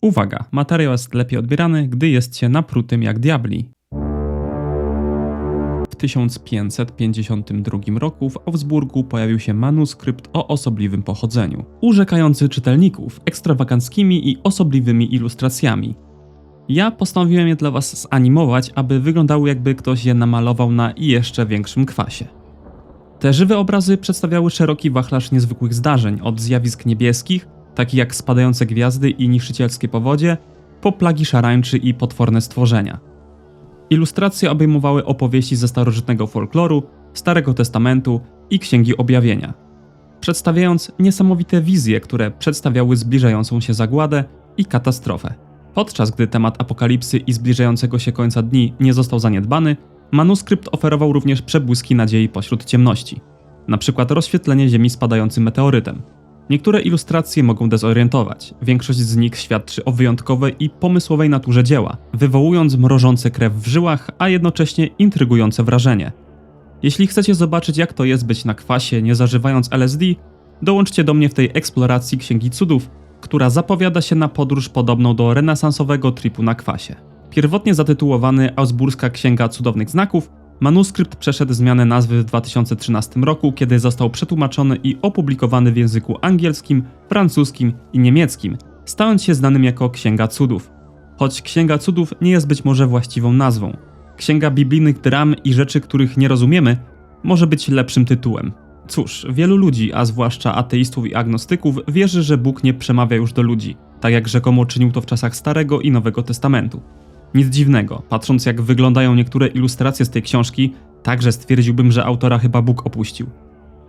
Uwaga, materiał jest lepiej odbierany, gdy jest się naprutym jak diabli. W 1552 roku w Augsburgu pojawił się manuskrypt o osobliwym pochodzeniu, urzekający czytelników ekstrawaganckimi i osobliwymi ilustracjami. Ja postanowiłem je dla Was zanimować, aby wyglądały jakby ktoś je namalował na jeszcze większym kwasie. Te żywe obrazy przedstawiały szeroki wachlarz niezwykłych zdarzeń, od zjawisk niebieskich, takich jak spadające gwiazdy i niszczycielskie powodzie, po plagi szarańczy i potworne stworzenia. Ilustracje obejmowały opowieści ze starożytnego folkloru, Starego Testamentu i Księgi Objawienia, przedstawiając niesamowite wizje, które przedstawiały zbliżającą się zagładę i katastrofę. Podczas gdy temat apokalipsy i zbliżającego się końca dni nie został zaniedbany, manuskrypt oferował również przebłyski nadziei pośród ciemności, na przykład rozświetlenie Ziemi spadającym meteorytem. Niektóre ilustracje mogą dezorientować, większość z nich świadczy o wyjątkowej i pomysłowej naturze dzieła, wywołując mrożące krew w żyłach, a jednocześnie intrygujące wrażenie. Jeśli chcecie zobaczyć jak to jest być na kwasie nie zażywając LSD, dołączcie do mnie w tej eksploracji Księgi Cudów, która zapowiada się na podróż podobną do renesansowego tripu na kwasie. Pierwotnie zatytułowany Augsburska Księga Cudownych Znaków, manuskrypt przeszedł zmianę nazwy w 2013 roku, kiedy został przetłumaczony i opublikowany w języku angielskim, francuskim i niemieckim, stając się znanym jako Księga Cudów. Choć Księga Cudów nie jest być może właściwą nazwą. Księga biblijnych dram i rzeczy, których nie rozumiemy, może być lepszym tytułem. Cóż, wielu ludzi, a zwłaszcza ateistów i agnostyków, wierzy, że Bóg nie przemawia już do ludzi, tak jak rzekomo czynił to w czasach Starego i Nowego Testamentu. Nic dziwnego, patrząc jak wyglądają niektóre ilustracje z tej książki, także stwierdziłbym, że autora chyba Bóg opuścił.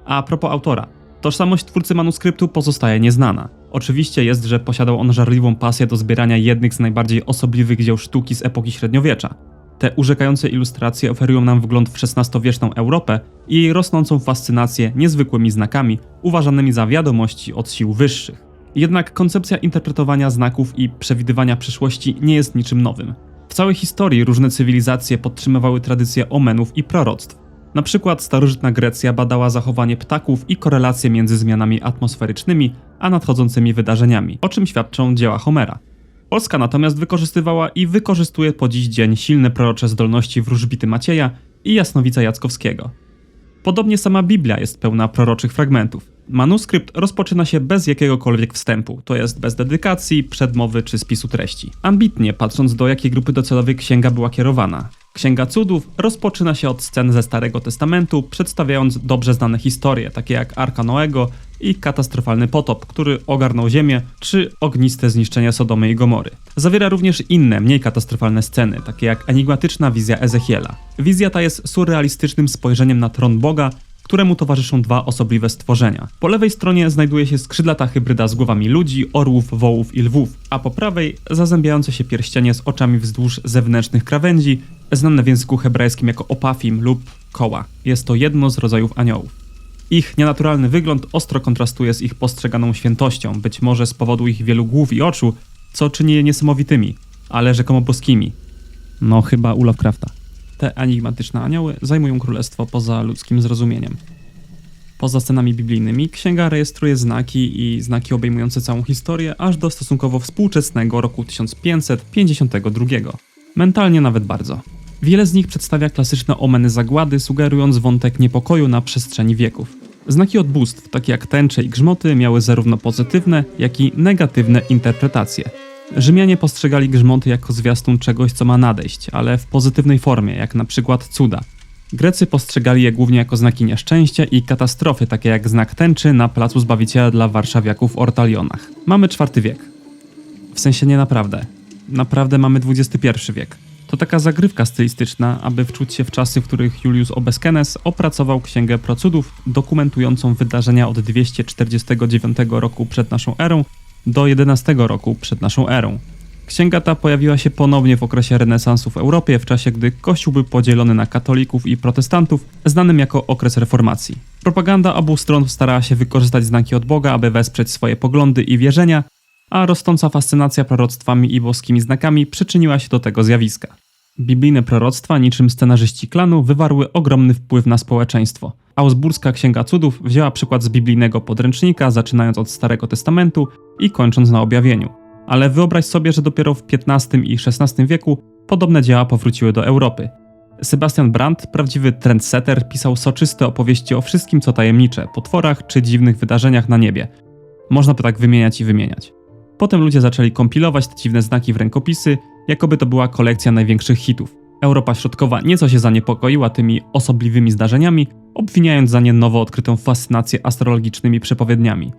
A propos autora, tożsamość twórcy manuskryptu pozostaje nieznana. Oczywiście jest, że posiadał on żarliwą pasję do zbierania jednych z najbardziej osobliwych dzieł sztuki z epoki średniowiecza. Te urzekające ilustracje oferują nam wgląd w XVI-wieczną Europę i jej rosnącą fascynację niezwykłymi znakami, uważanymi za wiadomości od sił wyższych. Jednak koncepcja interpretowania znaków i przewidywania przyszłości nie jest niczym nowym. W całej historii różne cywilizacje podtrzymywały tradycję omenów i proroctw. Na przykład starożytna Grecja badała zachowanie ptaków i korelacje między zmianami atmosferycznymi a nadchodzącymi wydarzeniami, o czym świadczą dzieła Homera. Polska natomiast wykorzystywała i wykorzystuje po dziś dzień silne prorocze zdolności wróżbity Macieja i jasnowica Jackowskiego. Podobnie sama Biblia jest pełna proroczych fragmentów. Manuskrypt rozpoczyna się bez jakiegokolwiek wstępu, to jest bez dedykacji, przedmowy czy spisu treści. Ambitnie, patrząc do jakiej grupy docelowej księga była kierowana. Księga Cudów rozpoczyna się od scen ze Starego Testamentu, przedstawiając dobrze znane historie, takie jak Arka Noego i katastrofalny potop, który ogarnął Ziemię, czy ogniste zniszczenia Sodomy i Gomory. Zawiera również inne, mniej katastrofalne sceny, takie jak enigmatyczna wizja Ezechiela. Wizja ta jest surrealistycznym spojrzeniem na tron Boga, któremu towarzyszą dwa osobliwe stworzenia. Po lewej stronie znajduje się skrzydlata hybryda z głowami ludzi, orłów, wołów i lwów, a po prawej zazębiające się pierścienie z oczami wzdłuż zewnętrznych krawędzi, znane w języku hebrajskim jako opafim lub koła. Jest to jedno z rodzajów aniołów. Ich nienaturalny wygląd ostro kontrastuje z ich postrzeganą świętością, być może z powodu ich wielu głów i oczu, co czyni je niesamowitymi, ale rzekomo boskimi. No chyba u Lovecrafta. Te enigmatyczne anioły zajmują królestwo poza ludzkim zrozumieniem. Poza scenami biblijnymi, księga rejestruje znaki i znaki obejmujące całą historię aż do stosunkowo współczesnego roku 1552. Mentalnie nawet bardzo. Wiele z nich przedstawia klasyczne omeny zagłady, sugerując wątek niepokoju na przestrzeni wieków. Znaki od bóstw, takie jak tęcze i grzmoty, miały zarówno pozytywne, jak i negatywne interpretacje. Rzymianie postrzegali grzmoty jako zwiastun czegoś, co ma nadejść, ale w pozytywnej formie, jak na przykład cuda. Grecy postrzegali je głównie jako znaki nieszczęścia i katastrofy, takie jak znak tęczy na placu Zbawiciela dla warszawiaków w Ortalionach. Mamy IV wiek. W sensie nie naprawdę. Naprawdę mamy XXI wiek. To taka zagrywka stylistyczna, aby wczuć się w czasy, w których Julius Obeskenes opracował księgę procudów dokumentującą wydarzenia od 249 roku przed naszą erą do 11 roku przed naszą erą. Księga ta pojawiła się ponownie w okresie renesansu w Europie, w czasie gdy Kościół był podzielony na katolików i protestantów, znanym jako okres reformacji. Propaganda obu stron starała się wykorzystać znaki od Boga, aby wesprzeć swoje poglądy i wierzenia, a rosnąca fascynacja proroctwami i boskimi znakami przyczyniła się do tego zjawiska. Biblijne proroctwa, niczym scenarzyści klanu, wywarły ogromny wpływ na społeczeństwo. Augsburska Księga Cudów wzięła przykład z biblijnego podręcznika, zaczynając od Starego Testamentu i kończąc na objawieniu. Ale wyobraź sobie, że dopiero w XV i XVI wieku podobne dzieła powróciły do Europy. Sebastian Brandt, prawdziwy trendsetter, pisał soczyste opowieści o wszystkim, co tajemnicze, potworach czy dziwnych wydarzeniach na niebie. Można by tak wymieniać i wymieniać. Potem ludzie zaczęli kompilować te dziwne znaki w rękopisy, jakoby to była kolekcja największych hitów. Europa Środkowa nieco się zaniepokoiła tymi osobliwymi zdarzeniami, obwiniając za nie nowo odkrytą fascynację astrologicznymi przepowiedniami.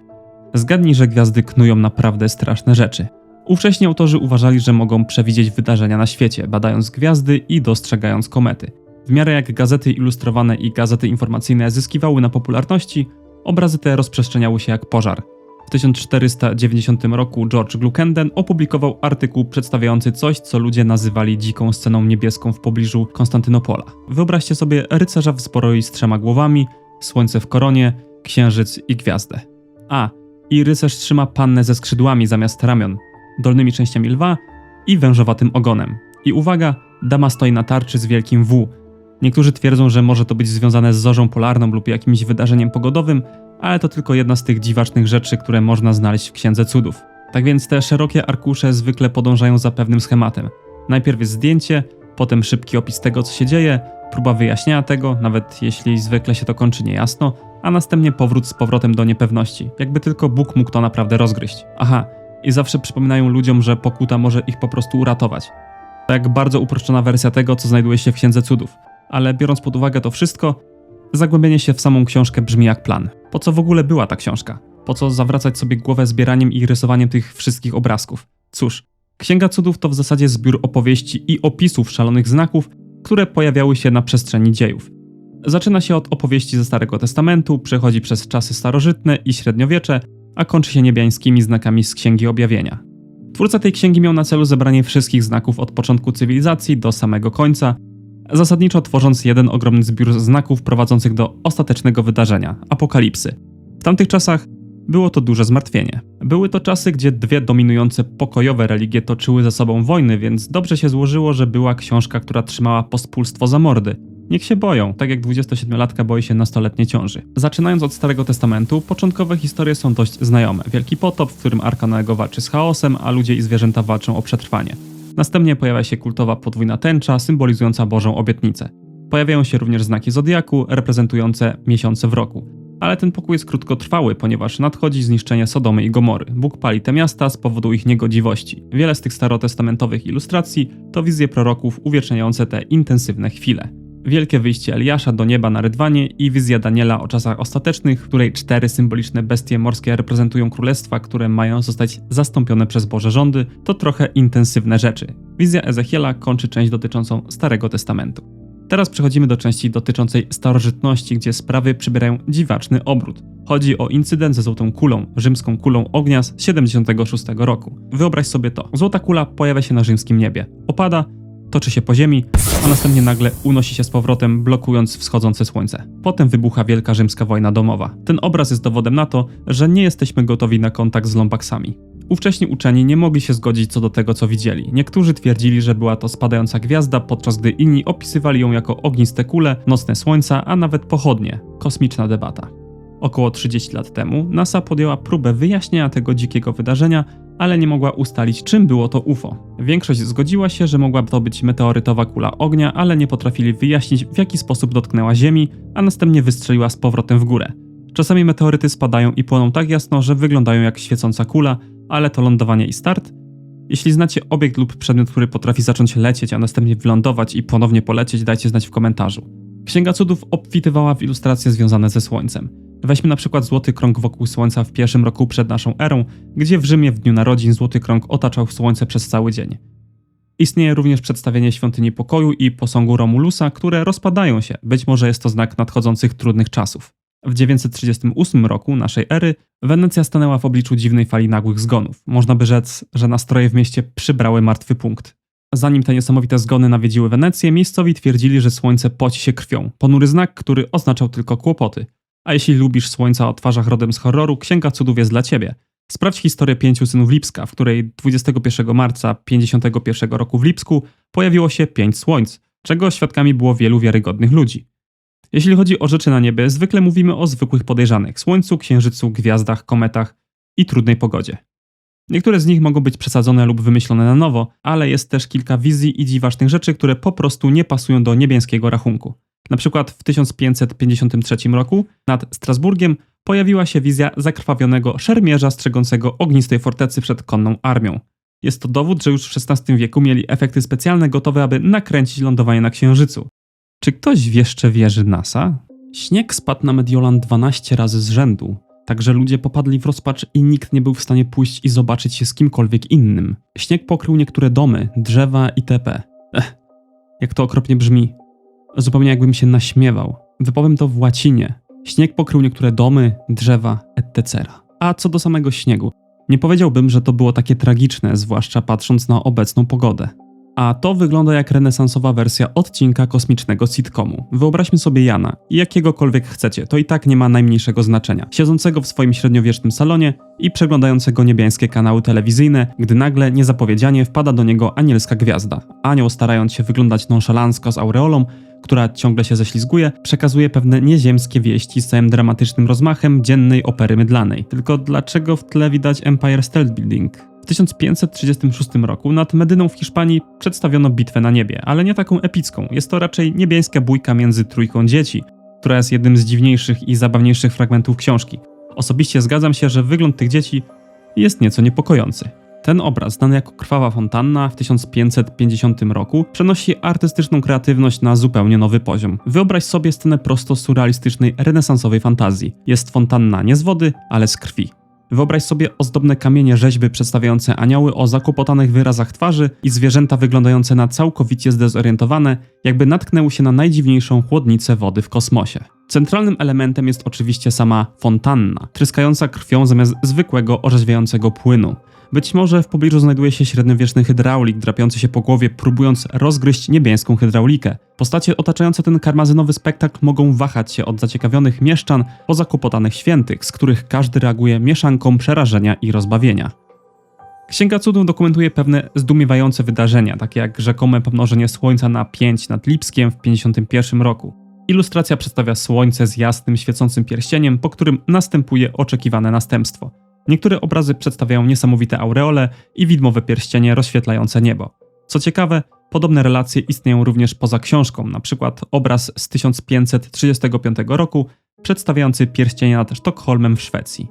Zgadnij, że gwiazdy knują naprawdę straszne rzeczy. Ówcześni autorzy uważali, że mogą przewidzieć wydarzenia na świecie, badając gwiazdy i dostrzegając komety. W miarę jak gazety ilustrowane i gazety informacyjne zyskiwały na popularności, obrazy te rozprzestrzeniały się jak pożar. W 1490 roku George Gluckenden opublikował artykuł przedstawiający coś, co ludzie nazywali dziką sceną niebieską w pobliżu Konstantynopola. Wyobraźcie sobie rycerza w zbroi z trzema głowami, słońce w koronie, księżyc i gwiazdę. A, i rycerz trzyma pannę ze skrzydłami zamiast ramion, dolnymi częściami lwa i wężowatym ogonem. I uwaga, dama stoi na tarczy z wielkim W. Niektórzy twierdzą, że może to być związane z zorzą polarną lub jakimś wydarzeniem pogodowym, ale to tylko jedna z tych dziwacznych rzeczy, które można znaleźć w Księdze Cudów. Tak więc te szerokie arkusze zwykle podążają za pewnym schematem. Najpierw jest zdjęcie, potem szybki opis tego, co się dzieje, próba wyjaśnienia tego, nawet jeśli zwykle się to kończy niejasno, a następnie powrót z powrotem do niepewności, jakby tylko Bóg mógł to naprawdę rozgryźć. Aha, i zawsze przypominają ludziom, że pokuta może ich po prostu uratować. To jak bardzo uproszczona wersja tego, co znajduje się w Księdze Cudów. Ale biorąc pod uwagę to wszystko, zagłębienie się w samą książkę brzmi jak plan. Po co w ogóle była ta książka? Po co zawracać sobie głowę zbieraniem i rysowaniem tych wszystkich obrazków? Cóż, Księga Cudów to w zasadzie zbiór opowieści i opisów szalonych znaków, które pojawiały się na przestrzeni dziejów. Zaczyna się od opowieści ze Starego Testamentu, przechodzi przez czasy starożytne i średniowiecze, a kończy się niebiańskimi znakami z Księgi Objawienia. Twórca tej księgi miał na celu zebranie wszystkich znaków od początku cywilizacji do samego końca, zasadniczo tworząc jeden ogromny zbiór znaków prowadzących do ostatecznego wydarzenia apokalipsy. W tamtych czasach było to duże zmartwienie. Były to czasy, gdzie dwie dominujące pokojowe religie toczyły ze sobą wojny, więc dobrze się złożyło, że była książka, która trzymała pospólstwo za mordy. Niech się boją, tak jak 27-latka boi się nastoletniej ciąży. Zaczynając od Starego Testamentu, początkowe historie są dość znajome. Wielki potop, w którym Arka Noego walczy z chaosem, a ludzie i zwierzęta walczą o przetrwanie. Następnie pojawia się kultowa podwójna tęcza, symbolizująca Bożą obietnicę. Pojawiają się również znaki zodiaku, reprezentujące miesiące w roku. Ale ten pokój jest krótkotrwały, ponieważ nadchodzi zniszczenie Sodomy i Gomory. Bóg pali te miasta z powodu ich niegodziwości. Wiele z tych starotestamentowych ilustracji to wizje proroków uwieczniające te intensywne chwile. Wielkie wyjście Eliasza do nieba na Rydwanie i wizja Daniela o czasach ostatecznych, w której cztery symboliczne bestie morskie reprezentują królestwa, które mają zostać zastąpione przez Boże rządy, to trochę intensywne rzeczy. Wizja Ezechiela kończy część dotyczącą Starego Testamentu. Teraz przechodzimy do części dotyczącej starożytności, gdzie sprawy przybierają dziwaczny obrót. Chodzi o incydent ze złotą kulą, rzymską kulą ognia z 76 roku. Wyobraź sobie to. Złota kula pojawia się na rzymskim niebie. Opada, toczy się po ziemi, a następnie nagle unosi się z powrotem, blokując wschodzące słońce. Potem wybucha wielka rzymska wojna domowa. Ten obraz jest dowodem na to, że nie jesteśmy gotowi na kontakt z lombaksami. Ówcześni uczeni nie mogli się zgodzić co do tego, co widzieli. Niektórzy twierdzili, że była to spadająca gwiazda, podczas gdy inni opisywali ją jako ogniste kule, nocne słońca, a nawet pochodnie. Kosmiczna debata. Około 30 lat temu NASA podjęła próbę wyjaśnienia tego dzikiego wydarzenia, ale nie mogła ustalić, czym było to UFO. Większość zgodziła się, że mogła to być meteorytowa kula ognia, ale nie potrafili wyjaśnić, w jaki sposób dotknęła Ziemi, a następnie wystrzeliła z powrotem w górę. Czasami meteoryty spadają i płoną tak jasno, że wyglądają jak świecąca kula, ale to lądowanie i start? Jeśli znacie obiekt lub przedmiot, który potrafi zacząć lecieć, a następnie wylądować i ponownie polecieć, dajcie znać w komentarzu. Księga Cudów obfitywała w ilustracje związane ze Słońcem. Weźmy na przykład złoty krąg wokół Słońca w pierwszym roku przed naszą erą, gdzie w Rzymie w dniu narodzin złoty krąg otaczał Słońce przez cały dzień. Istnieje również przedstawienie świątyni pokoju i posągu Romulusa, które rozpadają się, być może jest to znak nadchodzących trudnych czasów. W 938 roku naszej ery Wenecja stanęła w obliczu dziwnej fali nagłych zgonów. Można by rzec, że nastroje w mieście przybrały martwy punkt. Zanim te niesamowite zgony nawiedziły Wenecję, miejscowi twierdzili, że słońce poci się krwią. Ponury znak, który oznaczał tylko kłopoty. A jeśli lubisz słońca o twarzach rodem z horroru, Księga Cudów jest dla ciebie. Sprawdź historię pięciu synów Lipska, w której 21 marca 51 roku w Lipsku pojawiło się pięć słońc, czego świadkami było wielu wiarygodnych ludzi. Jeśli chodzi o rzeczy na niebie, zwykle mówimy o zwykłych podejrzanych słońcu, księżycu, gwiazdach, kometach i trudnej pogodzie. Niektóre z nich mogą być przesadzone lub wymyślone na nowo, ale jest też kilka wizji i dziwacznych rzeczy, które po prostu nie pasują do niebieskiego rachunku. Na przykład w 1553 roku nad Strasburgiem pojawiła się wizja zakrwawionego szermierza strzegącego ognistej fortecy przed konną armią. Jest to dowód, że już w XVI wieku mieli efekty specjalne gotowe, aby nakręcić lądowanie na Księżycu. Czy ktoś jeszcze wierzy NASA? Śnieg spadł na Mediolan 12 razy z rzędu, także ludzie popadli w rozpacz i nikt nie był w stanie pójść i zobaczyć się z kimkolwiek innym. Śnieg pokrył niektóre domy, drzewa itp. Ech, jak to okropnie brzmi. Zupełnie jakbym się naśmiewał. Wypowiem to w łacinie. Śnieg pokrył niektóre domy, drzewa, etc. A co do samego śniegu, nie powiedziałbym, że to było takie tragiczne, zwłaszcza patrząc na obecną pogodę. A to wygląda jak renesansowa wersja odcinka kosmicznego sitcomu. Wyobraźmy sobie Jana jakiegokolwiek chcecie, to i tak nie ma najmniejszego znaczenia. Siedzącego w swoim średniowiecznym salonie i przeglądającego niebiańskie kanały telewizyjne, gdy nagle niezapowiedzianie wpada do niego anielska gwiazda. Anioł, starając się wyglądać nonszalancko z aureolą, która ciągle się ześlizguje, przekazuje pewne nieziemskie wieści z całym dramatycznym rozmachem dziennej opery mydlanej. Tylko dlaczego w tle widać Empire State Building? W 1536 roku nad Medyną w Hiszpanii przedstawiono bitwę na niebie, ale nie taką epicką. Jest to raczej niebiańska bójka między trójką dzieci, która jest jednym z dziwniejszych i zabawniejszych fragmentów książki. Osobiście zgadzam się, że wygląd tych dzieci jest nieco niepokojący. Ten obraz, znany jako Krwawa Fontanna w 1550 roku, przenosi artystyczną kreatywność na zupełnie nowy poziom. Wyobraź sobie scenę prosto surrealistycznej, renesansowej fantazji. Jest fontanna nie z wody, ale z krwi. Wyobraź sobie ozdobne kamienie rzeźby przedstawiające anioły o zakłopotanych wyrazach twarzy i zwierzęta wyglądające na całkowicie zdezorientowane, jakby natknęły się na najdziwniejszą chłodnicę wody w kosmosie. Centralnym elementem jest oczywiście sama fontanna, tryskająca krwią zamiast zwykłego orzeźwiającego płynu. Być może w pobliżu znajduje się średniowieczny hydraulik drapiący się po głowie, próbując rozgryźć niebieską hydraulikę. Postacie otaczające ten karmazynowy spektakl mogą wahać się od zaciekawionych mieszczan po zakupotanych świętych, z których każdy reaguje mieszanką przerażenia i rozbawienia. Księga Cudów dokumentuje pewne zdumiewające wydarzenia, takie jak rzekome pomnożenie Słońca na 5 nad Lipskiem w 51 roku. Ilustracja przedstawia Słońce z jasnym, świecącym pierścieniem, po którym następuje oczekiwane następstwo. Niektóre obrazy przedstawiają niesamowite aureole i widmowe pierścienie rozświetlające niebo. Co ciekawe, podobne relacje istnieją również poza książką, przykład obraz z 1535 roku przedstawiający pierścienie nad Sztokholmem w Szwecji.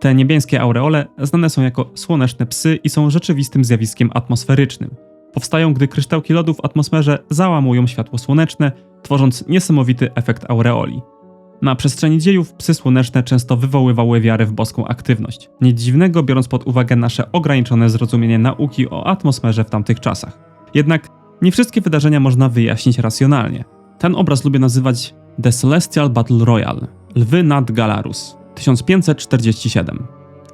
Te niebieskie aureole znane są jako słoneczne psy i są rzeczywistym zjawiskiem atmosferycznym. Powstają, gdy kryształki lodu w atmosferze załamują światło słoneczne, tworząc niesamowity efekt aureoli. Na przestrzeni dziejów psy słoneczne często wywoływały wiarę w boską aktywność. Nic dziwnego, biorąc pod uwagę nasze ograniczone zrozumienie nauki o atmosferze w tamtych czasach. Jednak nie wszystkie wydarzenia można wyjaśnić racjonalnie. Ten obraz lubię nazywać The Celestial Battle Royale Lwy nad Galarus 1547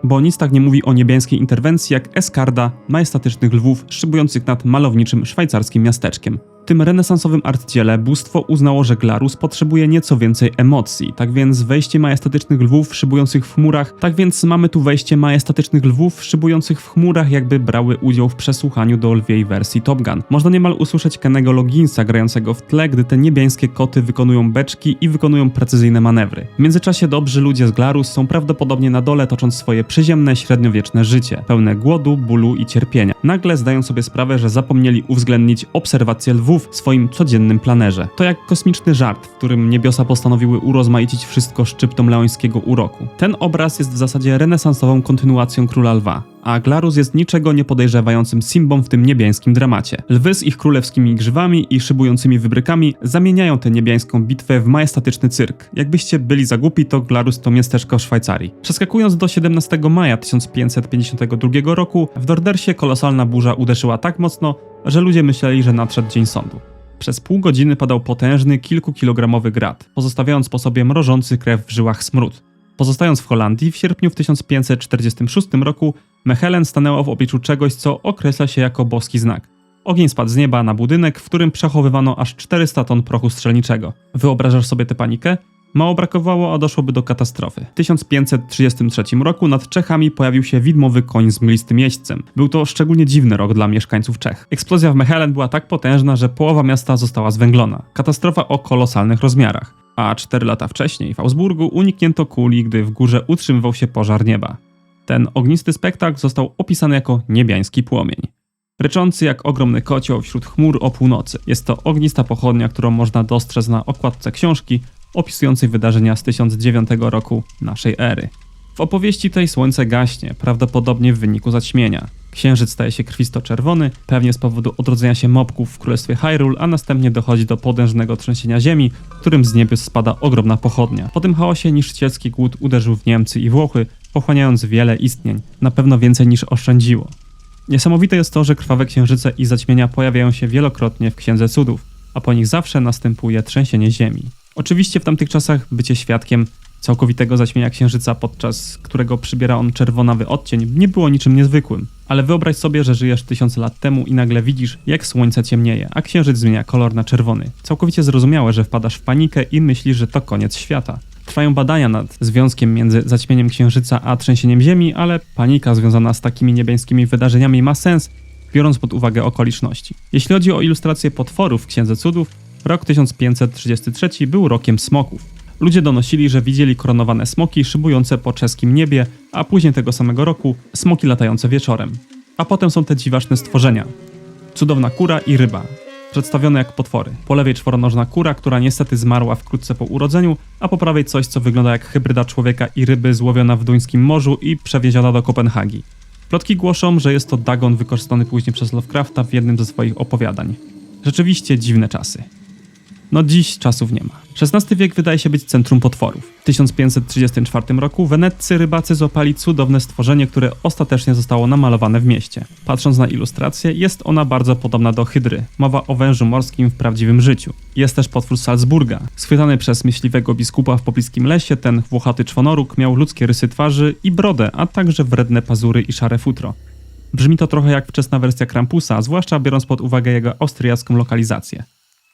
bo nic tak nie mówi o niebiańskiej interwencji jak eskarda majestatycznych lwów szybujących nad malowniczym szwajcarskim miasteczkiem. Tym renesansowym artdziele bóstwo uznało, że Glarus potrzebuje nieco więcej emocji, tak więc wejście majestatycznych lwów szybujących w chmurach, tak więc mamy tu wejście majestatycznych lwów szybujących w chmurach, jakby brały udział w przesłuchaniu do lwiej wersji Top Gun. Można niemal usłyszeć Kennego Loginsa grającego w tle, gdy te niebiańskie koty wykonują beczki i wykonują precyzyjne manewry. W międzyczasie dobrzy ludzie z Glarus są prawdopodobnie na dole tocząc swoje przyziemne, średniowieczne życie, pełne głodu, bólu i cierpienia. Nagle zdają sobie sprawę, że zapomnieli uwzględnić obserwację lwów w swoim codziennym planerze. To jak kosmiczny żart, w którym niebiosa postanowiły urozmaicić wszystko szczyptą leońskiego uroku. Ten obraz jest w zasadzie renesansową kontynuacją Króla Lwa a Glarus jest niczego nie podejrzewającym Simbą w tym niebiańskim dramacie. Lwy z ich królewskimi grzywami i szybującymi wybrykami zamieniają tę niebiańską bitwę w majestatyczny cyrk. Jakbyście byli za głupi, to Glarus to miasteczko Szwajcarii. Przeskakując do 17 maja 1552 roku, w Dordersie kolosalna burza uderzyła tak mocno, że ludzie myśleli, że nadszedł dzień sądu. Przez pół godziny padał potężny, kilkukilogramowy grad, pozostawiając po sobie mrożący krew w żyłach smród. Pozostając w Holandii, w sierpniu w 1546 roku Mechelen stanęła w obliczu czegoś, co określa się jako boski znak. Ogień spadł z nieba na budynek, w którym przechowywano aż 400 ton prochu strzelniczego. Wyobrażasz sobie tę panikę? Mało brakowało, a doszłoby do katastrofy. W 1533 roku nad Czechami pojawił się widmowy koń z mglistym jeźdźcem. Był to szczególnie dziwny rok dla mieszkańców Czech. Eksplozja w Mechelen była tak potężna, że połowa miasta została zwęglona. Katastrofa o kolosalnych rozmiarach. A cztery lata wcześniej w Augsburgu uniknięto kuli, gdy w górze utrzymywał się pożar nieba. Ten ognisty spektakl został opisany jako niebiański płomień. Ryczący jak ogromny kocioł wśród chmur o północy. Jest to ognista pochodnia, którą można dostrzec na okładce książki opisującej wydarzenia z 1009 roku naszej ery. W opowieści tej słońce gaśnie, prawdopodobnie w wyniku zaćmienia. Księżyc staje się krwisto-czerwony, pewnie z powodu odrodzenia się mopków w królestwie Hyrule, a następnie dochodzi do potężnego trzęsienia ziemi, którym z niebios spada ogromna pochodnia. Po tym chaosie niszczycielski głód uderzył w Niemcy i Włochy, pochłaniając wiele istnień, na pewno więcej niż oszczędziło. Niesamowite jest to, że krwawe księżyce i zaćmienia pojawiają się wielokrotnie w Księdze Cudów, a po nich zawsze następuje trzęsienie ziemi. Oczywiście w tamtych czasach bycie świadkiem całkowitego zaćmienia księżyca, podczas którego przybiera on czerwonawy odcień, nie było niczym niezwykłym. Ale wyobraź sobie, że żyjesz tysiące lat temu i nagle widzisz, jak słońce ciemnieje, a księżyc zmienia kolor na czerwony. Całkowicie zrozumiałe, że wpadasz w panikę i myślisz, że to koniec świata. Trwają badania nad związkiem między zaćmieniem księżyca a trzęsieniem ziemi, ale panika związana z takimi niebiańskimi wydarzeniami ma sens, biorąc pod uwagę okoliczności. Jeśli chodzi o ilustrację potworów w Księdze Cudów, rok 1533 był rokiem smoków. Ludzie donosili, że widzieli koronowane smoki szybujące po czeskim niebie, a później tego samego roku smoki latające wieczorem. A potem są te dziwaczne stworzenia. Cudowna kura i ryba, przedstawione jak potwory. Po lewej czworonożna kura, która niestety zmarła wkrótce po urodzeniu, a po prawej coś, co wygląda jak hybryda człowieka i ryby złowiona w duńskim morzu i przewieziona do Kopenhagi. Plotki głoszą, że jest to Dagon wykorzystany później przez Lovecrafta w jednym ze swoich opowiadań. Rzeczywiście dziwne czasy. No dziś czasów nie ma. XVI wiek wydaje się być centrum potworów. W 1534 roku weneccy rybacy złapali cudowne stworzenie, które ostatecznie zostało namalowane w mieście. Patrząc na ilustrację, jest ona bardzo podobna do hydry. Mowa o wężu morskim w prawdziwym życiu. Jest też potwór Salzburga. Schwytany przez myśliwego biskupa w pobliskim lesie, ten włochaty czwonoróg miał ludzkie rysy twarzy i brodę, a także wredne pazury i szare futro. Brzmi to trochę jak wczesna wersja Krampusa, zwłaszcza biorąc pod uwagę jego austriacką lokalizację.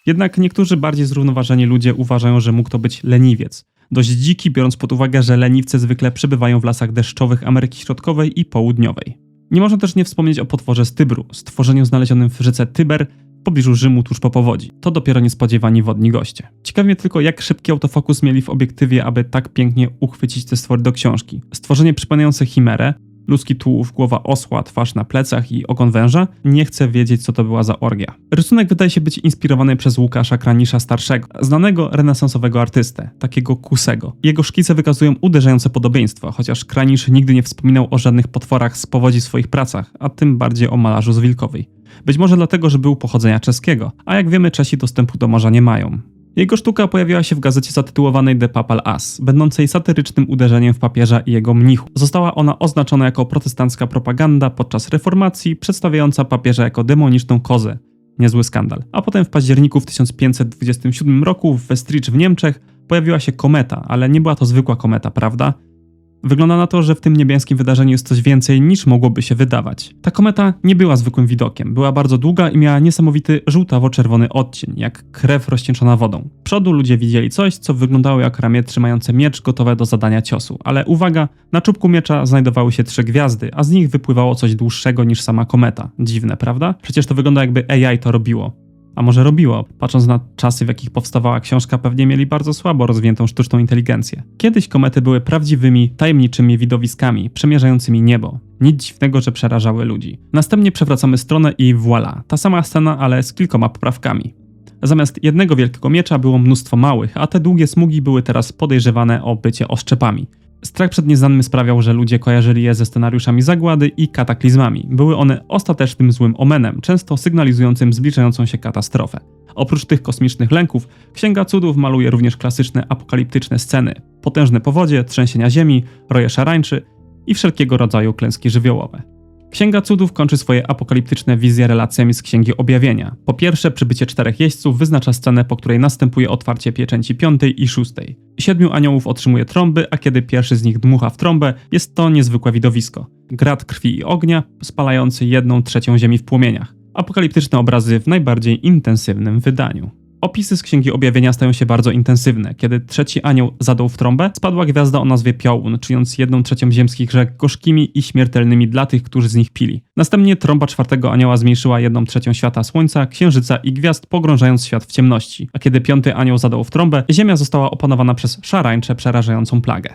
Jednak niektórzy bardziej zrównoważeni ludzie uważają, że mógł to być leniwiec. Dość dziki, biorąc pod uwagę, że leniwce zwykle przebywają w lasach deszczowych Ameryki Środkowej i Południowej. Nie można też nie wspomnieć o potworze z Tybru, stworzeniu znalezionym w rzece Tyber w pobliżu Rzymu tuż po powodzi. To dopiero niespodziewani wodni goście. Ciekawi mnie tylko, jak szybki autofokus mieli w obiektywie, aby tak pięknie uchwycić te stwory do książki. Stworzenie przypominające chimerę, ludzki tułów, głowa osła, twarz na plecach i ogon węża, nie chcę wiedzieć, co to była za orgia. Rysunek wydaje się być inspirowany przez Łukasza Kranisza starszego, znanego renesansowego artystę, takiego kusego. Jego szkice wykazują uderzające podobieństwo, chociaż Kranisz nigdy nie wspominał o żadnych potworach z powodzi w swoich pracach, a tym bardziej o malarzu z Wilkowej. Być może dlatego, że był pochodzenia czeskiego, a jak wiemy Czesi dostępu do morza nie mają. Jego sztuka pojawiła się w gazecie zatytułowanej The Papal Ass, będącej satyrycznym uderzeniem w papieża i jego mnichu. Została ona oznaczona jako protestancka propaganda podczas reformacji, przedstawiająca papieża jako demoniczną kozę. Niezły skandal. A potem w październiku w 1527 roku w Westrich w Niemczech pojawiła się kometa, ale nie była to zwykła kometa, prawda? Wygląda na to, że w tym niebieskim wydarzeniu jest coś więcej niż mogłoby się wydawać. Ta kometa nie była zwykłym widokiem, była bardzo długa i miała niesamowity żółtawo-czerwony odcień, jak krew rozcieńczona wodą. Przodu ludzie widzieli coś, co wyglądało jak ramię trzymające miecz gotowe do zadania ciosu, ale uwaga, na czubku miecza znajdowały się trzy gwiazdy, a z nich wypływało coś dłuższego niż sama kometa. Dziwne, prawda? Przecież to wygląda jakby AI to robiło a może robiło. Patrząc na czasy, w jakich powstawała książka, pewnie mieli bardzo słabo rozwiniętą sztuczną inteligencję. Kiedyś komety były prawdziwymi, tajemniczymi widowiskami, przemierzającymi niebo. Nic dziwnego, że przerażały ludzi. Następnie przewracamy stronę i voilà, ta sama scena, ale z kilkoma poprawkami. Zamiast jednego wielkiego miecza było mnóstwo małych, a te długie smugi były teraz podejrzewane o bycie oszczepami. Strach przed nieznanym sprawiał, że ludzie kojarzyli je ze scenariuszami zagłady i kataklizmami. Były one ostatecznym złym omenem, często sygnalizującym zbliżającą się katastrofę. Oprócz tych kosmicznych lęków, Księga Cudów maluje również klasyczne apokaliptyczne sceny. Potężne powodzie, trzęsienia ziemi, roje szarańczy i wszelkiego rodzaju klęski żywiołowe. Księga Cudów kończy swoje apokaliptyczne wizje relacjami z Księgi Objawienia. Po pierwsze, przybycie czterech jeźdźców wyznacza scenę, po której następuje otwarcie pieczęci piątej i szóstej. Siedmiu aniołów otrzymuje trąby, a kiedy pierwszy z nich dmucha w trąbę, jest to niezwykłe widowisko. Grad krwi i ognia, spalający jedną trzecią ziemi w płomieniach. Apokaliptyczne obrazy w najbardziej intensywnym wydaniu. Opisy z Księgi Objawienia stają się bardzo intensywne. Kiedy trzeci anioł zadał w trąbę, spadła gwiazda o nazwie Piołun, czyniąc jedną trzecią ziemskich rzek gorzkimi i śmiertelnymi dla tych, którzy z nich pili. Następnie trąba czwartego anioła zmniejszyła jedną trzecią świata słońca, księżyca i gwiazd, pogrążając świat w ciemności. A kiedy piąty anioł zadał w trąbę, ziemia została opanowana przez szarańcze przerażającą plagę.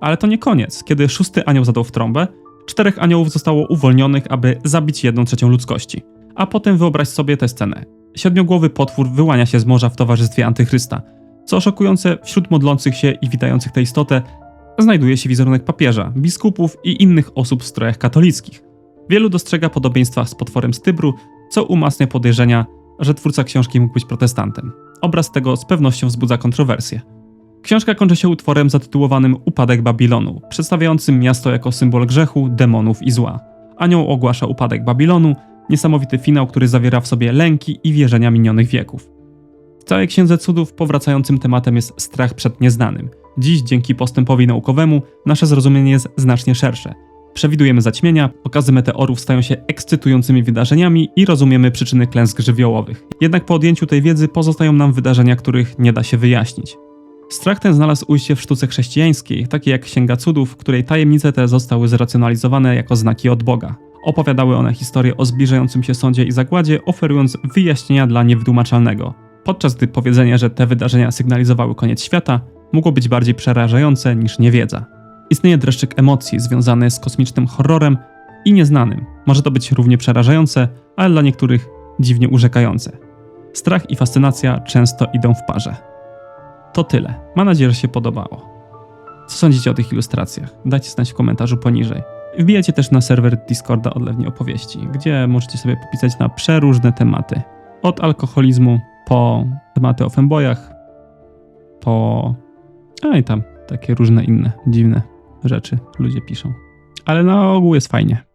Ale to nie koniec. Kiedy szósty anioł zadał w trąbę, czterech aniołów zostało uwolnionych, aby zabić jedną trzecią ludzkości. A potem wyobraź sobie tę scenę. Siedmiogłowy potwór wyłania się z morza w towarzystwie Antychrysta. Co szokujące, wśród modlących się i witających tę istotę znajduje się wizerunek papieża, biskupów i innych osób w strojach katolickich. Wielu dostrzega podobieństwa z potworem z Tybru, co umacnia podejrzenia, że twórca książki mógł być protestantem. Obraz tego z pewnością wzbudza kontrowersje. Książka kończy się utworem zatytułowanym Upadek Babilonu, przedstawiającym miasto jako symbol grzechu, demonów i zła. Anioł ogłasza upadek Babilonu, niesamowity finał, który zawiera w sobie lęki i wierzenia minionych wieków. W całej Księdze Cudów powracającym tematem jest strach przed nieznanym. Dziś, dzięki postępowi naukowemu, nasze zrozumienie jest znacznie szersze. Przewidujemy zaćmienia, pokazy meteorów stają się ekscytującymi wydarzeniami i rozumiemy przyczyny klęsk żywiołowych. Jednak po odjęciu tej wiedzy pozostają nam wydarzenia, których nie da się wyjaśnić. Strach ten znalazł ujście w sztuce chrześcijańskiej, takiej jak Księga Cudów, której tajemnice te zostały zracjonalizowane jako znaki od Boga. Opowiadały one historię o zbliżającym się sądzie i zagładzie, oferując wyjaśnienia dla niewytłumaczalnego. Podczas gdy powiedzenie, że te wydarzenia sygnalizowały koniec świata, mogło być bardziej przerażające niż niewiedza. Istnieje dreszczyk emocji związany z kosmicznym horrorem i nieznanym. Może to być równie przerażające, ale dla niektórych dziwnie urzekające. Strach i fascynacja często idą w parze. To tyle. Mam nadzieję, że się podobało. Co sądzicie o tych ilustracjach? Dajcie znać w komentarzu poniżej. Wbijajcie też na serwer Discorda Odlewni Opowieści, gdzie możecie sobie popisać na przeróżne tematy. Od alkoholizmu po tematy o fembojach, po... A i tam takie różne inne dziwne rzeczy ludzie piszą. Ale na ogół jest fajnie.